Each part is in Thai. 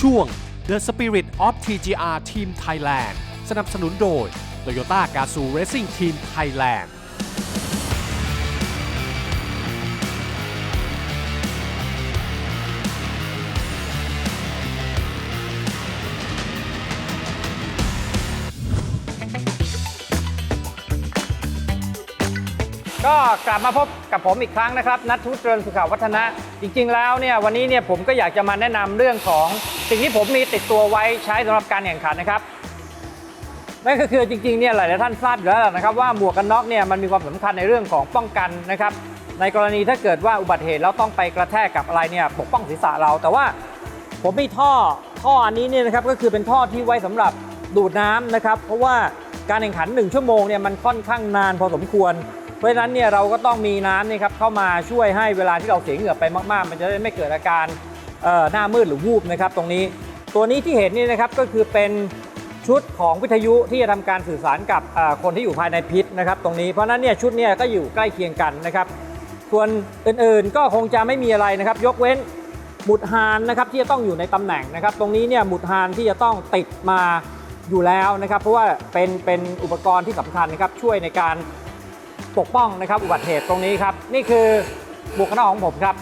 ช่วง The Spirit of TGR Team Thailand สนับสนุนโดย Toyota Gazoo Racing Team Thailand ก็กลับมาพบกับผมอีกครั้งนะครับ นัททุเจริญสุขวัฒนะ จริง ๆ แล้วเนี่ยวันนี้เนี่ยผมก็อยากจะมาแนะนำเรื่องของ สิ่งที่ผมมีติดตัวไว้ใช้สำหรับการแข่งขันนะครับนั่นก็คือจริงๆเนี่ยหลายๆท่านทราบอยู่แล้วนะครับว่าหมวกกันน็อกเนี่ยมันมีความสำคัญในเรื่องของป้องกันนะครับ ในกรณีถ้าเกิดว่าอุบัติเหตุแล้วต้องไปกระแทกกับอะไรเนี่ยปกป้องศีรษะเรา แต่ว่าผมมีท่อท่ออันนี้เนี่ยนะครับก็คือเป็นท่อที่ไว้สำหรับดูดน้ำนะครับ เพราะว่าการแข่งขัน 1 ชั่วโมงเนี่ยมันค่อนข้างนานพอสมควร เพราะฉะนั้นเนี่ยเราก็ต้องมีน้ำนี่ครับเข้ามาช่วยให้เวลาที่เราเสียเหงื่อไปมากๆ มันจะได้ไม่เกิดอาการ หน้ามืดหรือวูบนะครับตรงนี้ ตัวนี้ที่เห็นนี่นะครับก็คือเป็นชุดของวิทยุที่จะทำการสื่อสารกับคนที่อยู่ภายในพิษนะครับตรงนี้เพราะนั้นเนี่ยชุดเนี่ยก็อยู่ใกล้เคียงกันนะครับส่วนอื่นๆก็คงจะไม่มีอะไรนะครับ ยกเว้นหมุดฮานนะครับที่จะต้องอยู่ในตำแหน่งนะครับ ตรงนี้เนี่ยหมุดฮานที่จะต้องติดมาอยู่แล้วนะครับ เพราะว่าเป็นเป็นอุปกรณ์ที่สำคัญนะครับช่วยในการปกป้องนะครับอุบัติเหตุตรงนี้ครับนี่คือหมวกกันน็อกของผมครับ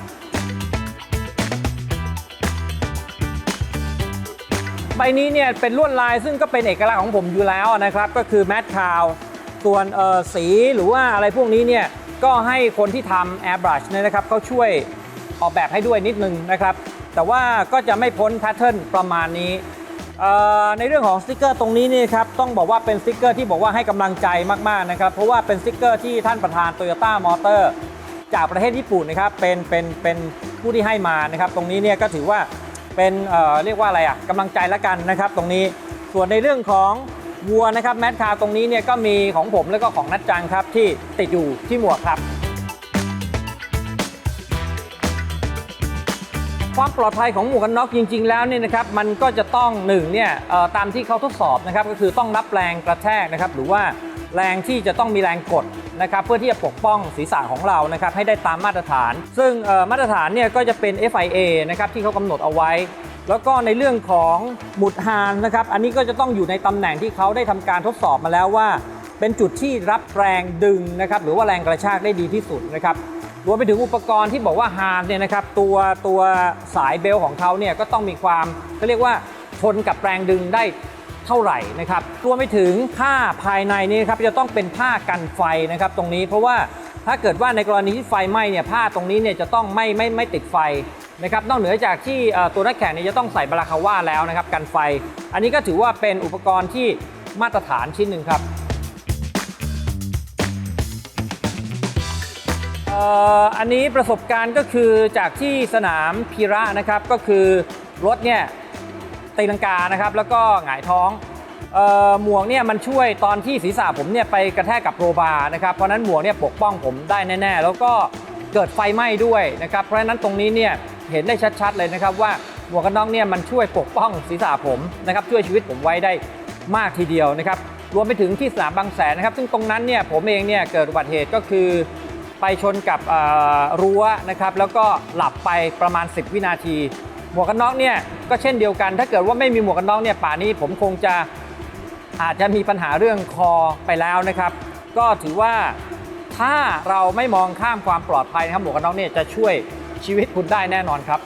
ใบนี้เนี่ยเป็นลวดลายซึ่งก็เป็นเอกลักษณ์ของผมอยู่แล้วนะครับ ก็คือแมทคาวส่วนเออสีหรือว่าอะไรพวกนี้เนี่ยก็ให้คนที่ทำ Airbrush เนี่ยนะครับเขาช่วยออกแบบให้ด้วยนิดนึงนะครับ แต่ว่าก็จะไม่พ้นแพทเทิร์นประมาณนี้ ในเรื่องของสติกเกอร์ตรงนี้นี่ครับต้องบอกว่าเป็นสติกเกอร์ที่บอกว่าให้กำลังใจมากๆนะครับ เพราะว่าเป็นสติกเกอร์ที่ท่านประธาน Toyota Motor จากประเทศญี่ปุ่นนะครับเป็นเป็นเป็นผู้ที่ให้มานะครับ ตรงนี้เนี่ยก็ถือว่า เป็นเเรียกว่าอะไรอะกำลังใจละกันนะครับ ตรงนี้ส่วนในเรื่องของวัวนะครับแมทคาตรงนี้เนี่ยก็มีของผมแล้วก็ของนัดจังครับที่ติดอยู่ที่หมวกครับ ความปลอดภัยของหมวกกันน็อกจริง ๆ แล้วเนี่ยนะครับมันก็จะต้องหนึ่งเนี่ยตามที่เขาทดสอบนะครับก็คือต้องรับแรงกระแทกนะครับหรือว่า แรงที่จะต้องมีแรงกดนะครับเพื่อที่จะปกป้องศีรษะของเรานะครับให้ได้ตามมาตรฐาน ซึ่งมาตรฐานเนี่ยก็จะเป็น FIA นะครับที่เขากำหนดเอาไว้ แล้วก็ในเรื่องของหมุดฮานนะครับอันนี้ก็จะต้องอยู่ในตำแหน่งที่เขาได้ทำการทดสอบมาแล้วว่า เป็นจุดที่รับแรงดึงนะครับหรือว่าแรงกระชากได้ดีที่สุดนะครับรวมไปถึงอุปกรณ์ที่บอกว่าฮาร์ดเนี่ยนะครับตัวตัวสายเบลของเขาเนี่ยก็ต้องมีความก็เรียกว่าทนกับแรงดึงได้ เท่าไหร่นะครับรวมไปถึงผ้าภายในนี่ครับจะต้องเป็นผ้ากันไฟนะครับตรงนี้เพราะว่าถ้าเกิดว่าในกรณีที่ไฟไหม้เนี่ยผ้าตรงนี้เนี่ยจะต้องไม่ไม่ไม่ติดไฟนะครับนอกเหนือจากที่ตัวนักแข่งเนี่ยจะต้องใส่บาราคาว่าแล้วนะครับกันไฟ อันนี้ก็ถือว่าเป็นอุปกรณ์ที่มาตรฐานชิ้นหนึ่งครับอันนี้ประสบการณ์ก็คือจากที่สนามพีระนะครับก็คือรถเนี่ย ตีลังกานะครับแล้วก็หงายท้องออหมวกเนี่ยมันช่วยตอนที่ศีรษะผมเนี่ยไปกระแทกกับโรบาร์นะครับเพราะนั้นหมวกเนี่ยปกป้องผมได้แน่ ๆ แล้วก็เกิดไฟไหม้ด้วยนะครับเพราะฉะนั้นตรงนี้เนี่ยเห็นได้ชัดๆเลยนะครับว่าหมวกกันน็อกเนี่ยมันช่วยปกป้องศีรษะผมนะครับช่วยชีวิตผมไว้ได้มากทีเดียวนะครับรวมไปถึงที่สนามบางแสนนะครับ ซึ่งตรงนั้นเนี่ยผมเองเนี่ยเกิดอุบัติเหตุก็คือไปชนกับรั้วนะครับแล้วก็หลับไปประมาณ 10 วินาที หมวกกันน็อกเนี่ยก็เช่นเดียวกัน ถ้าเกิดว่าไม่มีหมวกกันน็อกเนี่ยป่านี้ผมคงจะอาจจะมีปัญหาเรื่องคอไปแล้วนะครับ ก็ถือว่าถ้าเราไม่มองข้ามความปลอดภัยนะครับหมวกกันน็อกเนี่ยจะช่วยชีวิตคุณได้แน่นอนครับ